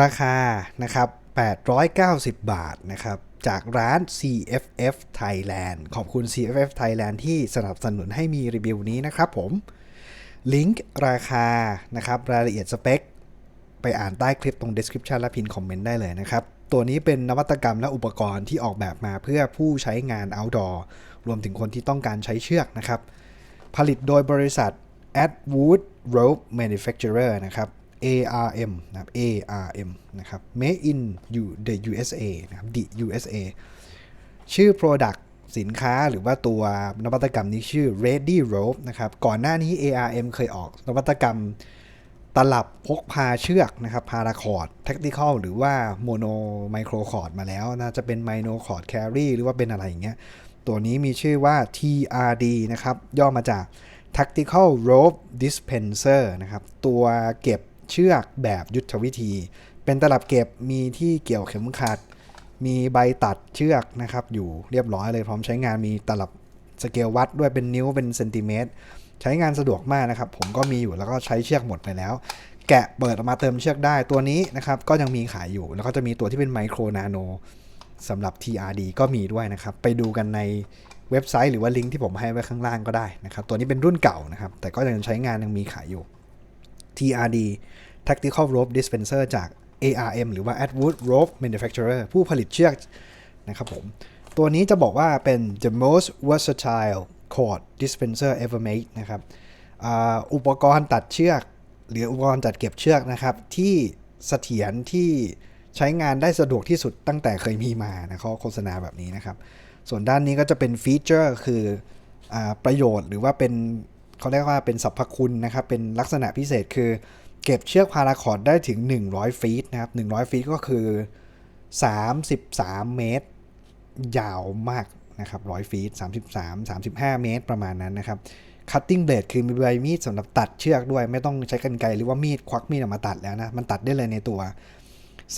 ราคานะครับ 890 บาทนะครับ จากร้าน CFF Thailand ขอบคุณ CFF Thailand ที่สนับสนุนให้มีรีวิวนี้นะครับผม ลิงก์ราคานะครับ รายละเอียดสเปค ไปอ่านใต้คลิปตรง description และพินคอมเมนต์ได้เลยนะครับ ตัวนี้เป็นนวัตกรรมและอุปกรณ์ที่ออกแบบมาเพื่อผู้ใช้งาน outdoor รวมถึงคนที่ต้องการใช้เชือกนะครับ ผลิตโดยบริษัท Atwood Rope Manufacturer นะครับ ARM นะครับ ARM นะครับ Made in U- the USA นะครับ the USA ชื่อ Product สินค้าหรือว่าตัวนวัตกรรมนี้ชื่อ Ready Rope นะครับ ก่อนหน้านี้ ARM เคยออกนวัตกรรมตลับพกพาเชือกนะครับพาราคอร์ดแท็กติคอลหรือว่าโมโนไมโครคอร์ดมาแล้วน่าจะเป็นไมโนคอร์ดแครีหรือว่าเป็นอะไรอย่างเงี้ยตัวนี้มีชื่อว่า TRD นะครับ ย่อมาจาก Tactical Rope Dispenser นะครับ ตัวเก็บ เชือกแบบยุทธวิธี เป็นตลับเก็บมีที่เกี่ยวเข็มขัด มีใบตัดเชือกนะครับอยู่เรียบร้อยเลยพร้อมใช้งานมีตลับสเกลวัดด้วยเป็นนิ้วเป็นเซนติเมตรใช้งานสะดวกมากนะครับ ผมก็มีอยู่แล้วก็ใช้เชือกหมดไปแล้ว แกะเปิดออกมาเติมเชือกได้ตัวนี้นะครับ ก็ยังมีขายอยู่ แล้วก็จะมีตัวที่เป็นไมโครนาโนสำหรับ TRD ก็มีด้วยนะครับ ไปดูกันในเว็บไซต์หรือว่าลิงก์ที่ผมให้ไว้ข้างล่างก็ได้นะครับ ตัวนี้เป็นรุ่นเก่านะครับ แต่ก็ยังใช้งานยังมีขายอยู่ TRD Tactical Rope Dispenser จาก ARM หรือว่า Atwood Rope Manufacturer ผู้ผลิตเชือกนะครับผม ตัวนี้จะบอกว่าเป็น the most versatile cord dispenser ever made นะครับอ,อุปกรณ์ตัดเชือก หรืออุปกรณ์จัดเก็บเชือกนะครับ ที่เสถียรที่ใช้งานได้สะดวกที่สุดตั้งแต่เคยมีมานะเขาโฆษณาแบบนี้นะครับ ส่วนด้านนี้ก็จะเป็นฟีเจอร์คืออประโยชน์หรือว่าเป็นเขาเรียกว่าเป็นสรรพคุณนะครับ เป็นลักษณะพิเศษคือ เก็บเชือกพาราคอร์ดได้ถึง 100 ฟีตนะครับ 100 ฟีตก็คือ 33 เมตร ยาวมากนะครับ 100 ฟีต 33 35 เมตรประมาณนั้นนะครับ cutting blade คือมีใบมีดสำหรับตัดเชือกด้วย ไม่ต้องใช้กรรไกรหรือว่ามีดควักมีดออกมาตัดแล้วนะ มันตัดได้เลยในตัว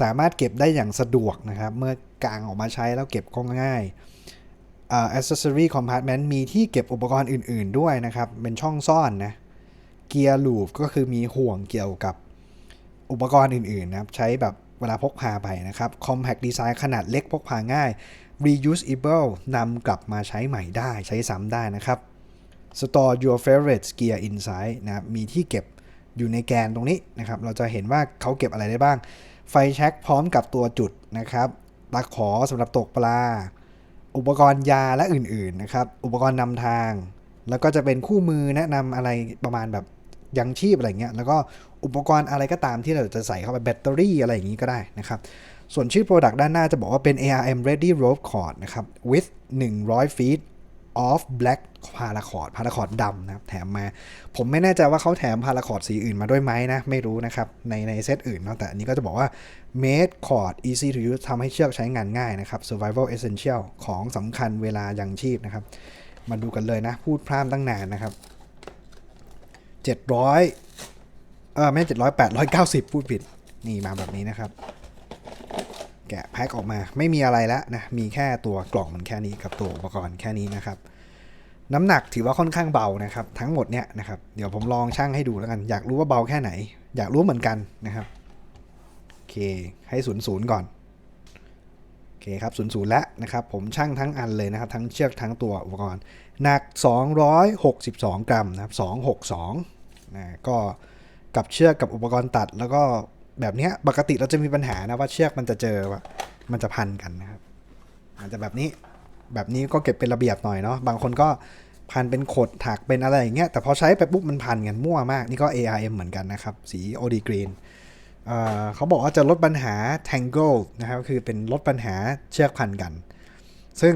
สามารถเก็บได้อย่างสะดวกนะครับ เมื่อกางออกมาใช้แล้วเก็บก็ง่ายอ่า accessory compartment มีที่เก็บอุปกรณ์อื่น ๆ ด้วยนะครับ เป็นช่องซ่อนนะ เกียร์ลูปก็คือมีห่วงเกี่ยวกับอุปกรณ์อื่นๆนะครับ ใช้แบบเวลาพกพาไปนะครับ compact design ขนาดเล็กพกพาง่าย reusable นำกลับมาใช้ใหม่ได้ใช้ซ้ำได้นะครับ store your favorite gear inside นะครับมีที่เก็บอยู่ในแกนตรงนี้นะครับ เราจะเห็นว่าเขาเก็บอะไรได้บ้าง ไฟแช็กพร้อมกับตัวจุดนะครับตะขอสำหรับตกปลา อุปกรณ์ยาและอื่นๆนะครับ อุปกรณ์นำทาง แล้วก็จะเป็นคู่มือแนะนำอะไรประมาณแบบ ยังชีพอะไรเงี้ยแล้วก็อุปกรณ์อะไรก็ตามที่เราจะใส่เข้าไปแบตเตอรี่อะไรอย่างนี้ก็ได้นะครับ ส่วนชื่อ Product ด้านหน้าจะบอกว่าเป็น ARM Ready Rope Cord นะครับ with 100 feet of black paracord paracord ดำนะครับแถมมา ผมไม่แน่ใจว่าเขาแถม paracord สีอื่นมาด้วยไหมนะ ไม่รู้นะครับ ในในเซตอื่นเนาะแต่อันนี้ก็จะบอกว่า made cord easy to use ทำให้เชือกใช้งานง่ายนะครับ survival essential ของสำคัญเวลายังชีพนะครับ มาดูกันเลยนะ พูดพร่ำตั้งนานนะครับ 700เออไม่ใช่700 890พูดผิด นี่มาแบบนี้นะครับ แกะแพ็คออกมาไม่มีอะไรแล้วนะ มีแค่ตัวกล่องมันแค่นี้กับตัวอุปกรณ์แค่นี้นะครับ น้ำหนักถือว่าค่อนข้างเบานะครับ ทั้งหมดเนี่ยนะครับ เดี๋ยวผมลองชั่งให้ดูแล้วกัน อยากรู้ว่าเบาแค่ไหน อยากรู้เหมือนกันนะครับโอเคให้ศูนย์ศูนย์ก่อนโอเคครับศูนย์ศูนย์แล้วนะครับ ผมชั่งทั้งอันเลยนะครับ ทั้งเชือกทั้งตัวอุปกรณ์ หนัก 262 กรัมนะครับ 262 นะก็กับเชือกกับอุปกรณ์ตัด แล้วก็แบบเนี้ยปกติเราจะมีปัญหานะว่าเชือกมันจะเจอว่ามันจะพันกันนะครับอาจจะแบบนี้แบบนี้ก็เก็บเป็นระเบียบหน่อยเนาะบางคนก็พันเป็นขดถักเป็นอะไรอย่างเงี้ยแต่พอใช้ไปปุ๊บมันพันกันมั่วมาก นี่ก็ ARM เหมือนกันนะครับ สี OD Green เอ่อเขาบอกว่าจะลดปัญหา tangle นะครับคือเป็นลดปัญหาเชือกพันกัน ซึ่ง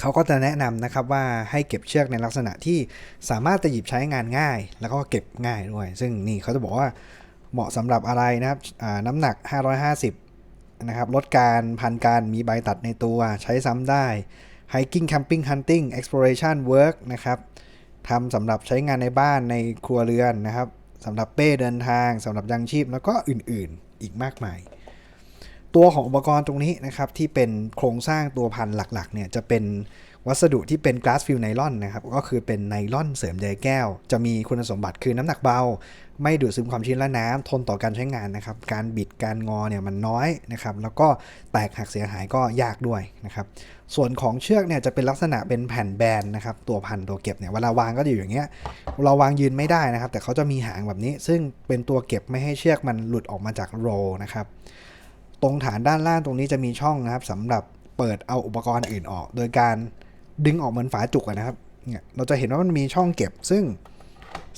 เขาก็จะแนะนำนะครับว่าให้เก็บเชือกในลักษณะที่สามารถจะหยิบใช้งานง่าย แล้วก็เก็บง่ายด้วย ซึ่งนี่เขาจะบอกว่าเหมาะสำหรับอะไรนะครับน้ำหนัก 550 นะครับลดการพันการมีใบตัดในตัวใช้ซ้ำได้ hiking camping hunting exploration work นะครับทำสำหรับใช้งานในบ้านในครัวเรือนนะครับสำหรับเป้เดินทางสำหรับยังชีพแล้วก็อื่นๆ อีกมากมาย ตัวของอุปกรณ์ตรงนี้นะครับที่เป็นโครงสร้างตัวพันหลักๆเนี่ยจะเป็นวัสดุที่เป็น glass fill nylon นะครับก็คือเป็นไนลอนเสริมใยแก้ว จะมีคุณสมบัติคือน้ำหนักเบา ไม่ดูดซึมความชื้นและน้ำทนต่อการใช้งานนะครับการบิดการงอเนี่ยมันน้อยนะครับแล้วก็แตกหักเสียหายก็ยากด้วยนะครับส่วนของเชือกเนี่ยจะเป็นลักษณะเป็นแผ่นแบนนะครับตัวพันตัวเก็บเนี่ยเวลาวางก็จะอยู่อย่างเงี้ยเราวางยืนไม่ได้นะครับ แต่เขาจะมีหางแบบนี้ ซึ่งเป็นตัวเก็บไม่ให้เชือกมันหลุดออกมาจากโรนะครับ ตรงฐานด้านล่างตรงนี้จะมีช่องนะครับสำหรับเปิดเอาอุปกรณ์อื่นออก โดยการดึงออกเหมือนฝาจุกนะครับเนี่ยเราจะเห็นว่ามันมีช่องเก็บ ซึ่ง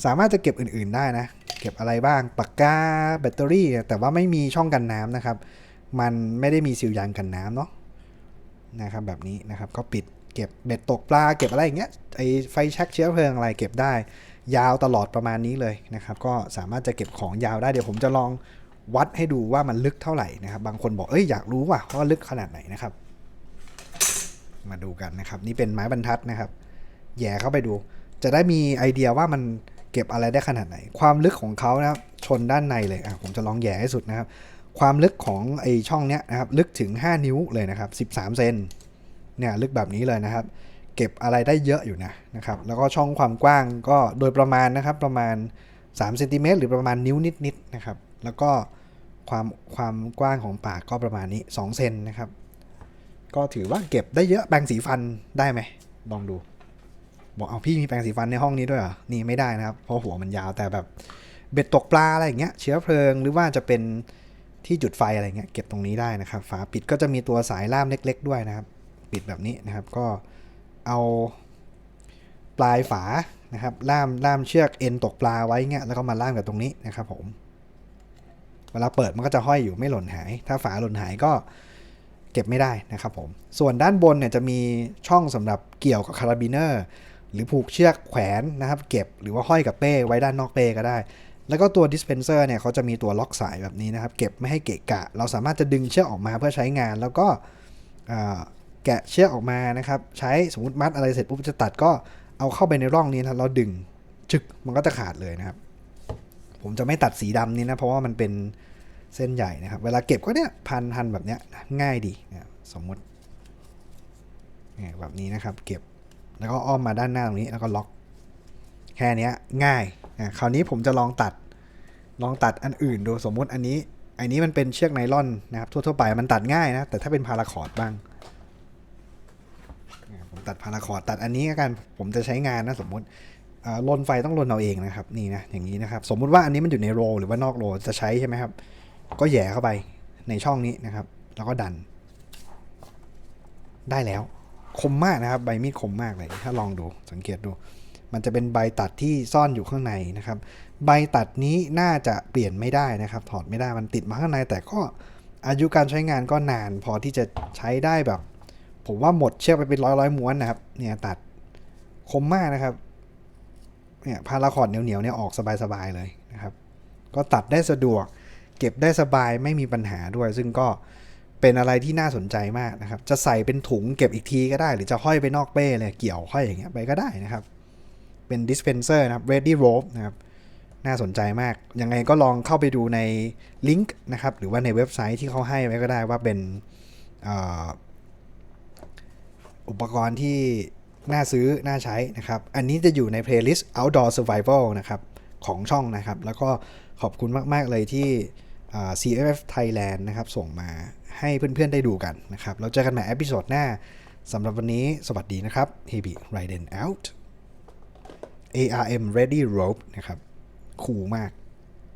สามารถจะเก็บอื่น ๆได้นะ เก็บอะไรบ้างปากกาแบตเตอรี่ แต่ว่าไม่มีช่องกันน้ำนะครับ มันไม่ได้มีซีลยางกันน้ำเนาะนะครับแบบนี้นะครับก็ปิดเก็บเบ็ดตกปลาเก็บอะไรอย่างเงี้ยไอไฟแช็กเชื้อเพลิงอะไรเก็บได้ ยาวตลอดประมาณนี้เลยนะครับ ก็สามารถจะเก็บของยาวได้เดี๋ยวผมจะลอง วัดให้ดูว่ามันลึกเท่าไหร่นะครับ บางคนบอกเอ้ยอยากรู้ว่ะว่าลึกขนาดไหนนะครับ มาดูกันนะครับ นี่เป็นไม้บรรทัดนะครับ แย่เข้าไปดู จะได้มีไอเดียว่ามันเก็บอะไรได้ขนาดไหน ความลึกของเขานะครับชนด้านในเลยอะผมจะลองแย่ให้สุดนะครับ ความลึกของไอช่องเนี้ยนะครับ ลึกถึง 5 นิ้วเลยนะครับ 13เซนเนี่ยลึกแบบนี้เลยนะครับ เก็บอะไรได้เยอะอยู่นะนะครับ แล้วก็ช่องความกว้างก็โดยประมาณนะครับ ประมาณ3เซนติเมตรหรือประมาณนิ้วนิดๆนะครับ แล้วก็ ความความกว้างของปากก็ประมาณนี้ 2 เซนนะครับ ก็ถือว่าเก็บได้เยอะแปรงสีฟันได้ไหมลองดู บอกเอาพี่มีแปรงสีฟันในห้องนี้ด้วยเหรอ นี่ไม่ได้นะครับ เพราะหัวมันยาวแต่แบบเบ็ดตกปลาอะไรอย่างเงี้ยเชื้อเพลิงหรือว่าจะเป็นที่จุดไฟอะไรเงี้ยเก็บตรงนี้ได้นะครับ ฝาปิดก็จะมีตัวสายล่ามเล็ก ๆ ด้วยนะครับ ปิดแบบนี้นะครับก็เอาปลายฝานะครับล่ามล่ามเชือกเอ็นตกปลาไว้เงี้ยแล้วก็มาล่ามกับตรงนี้นะครับผม เวลาเปิดมันก็จะห้อยอยู่ไม่หล่นหาย ถ้าฝาหล่นหายก็เก็บไม่ได้นะครับผม ส่วนด้านบนเนี่ยจะมีช่องสำหรับเกี่ยวกับคาราบิเนอร์ หรือผูกเชือกแขวนนะครับ เก็บหรือว่าห้อยกับเป้ไว้ด้านนอกเป้ก็ได้ แล้วก็ตัวดิสเพนเซอร์เนี่ยเขาจะมีตัวล็อกสายแบบนี้นะครับ เก็บไม่ให้เกะกะ เราสามารถจะดึงเชือกออกมาเพื่อใช้งาน แล้วก็แกะเชือกออกมานะครับ ใช้สมมติมัดอะไรเสร็จปุ๊บจะตัดก็เอาเข้าไปในร่องนี้นะเราดึงจึกมันก็จะขาดเลยนะครับ ผมจะไม่ตัดสีดำนี้นะ เพราะว่ามันเป็นเส้นใหญ่นะครับ เวลาเก็บก็เนี่ยพันพันแบบเนี้ยง่ายดีนะสมมติแบบนี้นะครับ เก็บแล้วก็อ้อมมาด้านหน้าตรงนี้แล้วก็ล็อก แค่นี้ง่ายนะคราวนี้ผมจะลองตัดลองตัดอันอื่นดูสมมุติอันนี้อันนี้มันเป็นเชือกไนล่อนนะครับทั่วๆไปมันตัดง่ายนะ แต่ถ้าเป็นพาราคอร์ดบ้างผมตัดพาราคอร์ดตัดอันนี้กันผมจะใช้งานนะสมมุติ ลนไฟต้องลนเอาเองนะครับนี่นะอย่างนี้นะครับ สมมุติว่าอันนี้มันอยู่ในโรหรือว่านอกโรจะใช้ใช่ไหมครับ ก็แย่เข้าไปในช่องนี้นะครับ แล้วก็ดัน ได้แล้ว คมมากนะครับ ใบมีดคมมากเลยถ้าลองดูสังเกตดู มันจะเป็นใบตัดที่ซ่อนอยู่ข้างในนะครับ ใบตัดนี้น่าจะเปลี่ยนไม่ได้นะครับ ถอดไม่ได้มันติดมาข้างใน แต่ก็อายุการใช้งานก็นาน พอที่จะใช้ได้แบบ ผมว่าหมดเชือกไปเป็นร้อยร้อยม้วนนะครับ เนี่ยตัดคมมากนะครับ เนี่ยพาราคอร์ดเหนียวๆเนี่ยออกสบายๆเลยนะครับ ก็ตัดได้สะดวก เก็บได้สบายไม่มีปัญหาด้วย ซึ่งก็เป็นอะไรที่น่าสนใจมากนะครับ จะใส่เป็นถุงเก็บอีกทีก็ได้ หรือจะห้อยไปนอกเป้เลยเกี่ยวห้อยอย่างเงี้ยไปก็ได้นะครับ เป็นดิสเพนเซอร์นะครับ ready rope นะครับน่าสนใจมาก ยังไงก็ลองเข้าไปดูในลิงก์นะครับ หรือว่าในเว็บไซต์ที่เขาให้ไว้ก็ได้ว่าเป็นออุปกรณ์ที่ น่าซื้อ น่าใช้นะครับ อันนี้จะอยู่ใน playlist outdoor survival นะครับของช่องนะครับ แล้วก็ขอบคุณมาก ๆ เลยที่ CFF Thailand นะครับ ส่งมาให้เพื่อน ๆ ได้ดูกันนะครับแล้วเจอกันใหม่เอพิโซดหน้าสำหรับวันนี้สวัสดีนะครับ Hebi Raiden out ARM Ready Rope นะครับ คูลมาก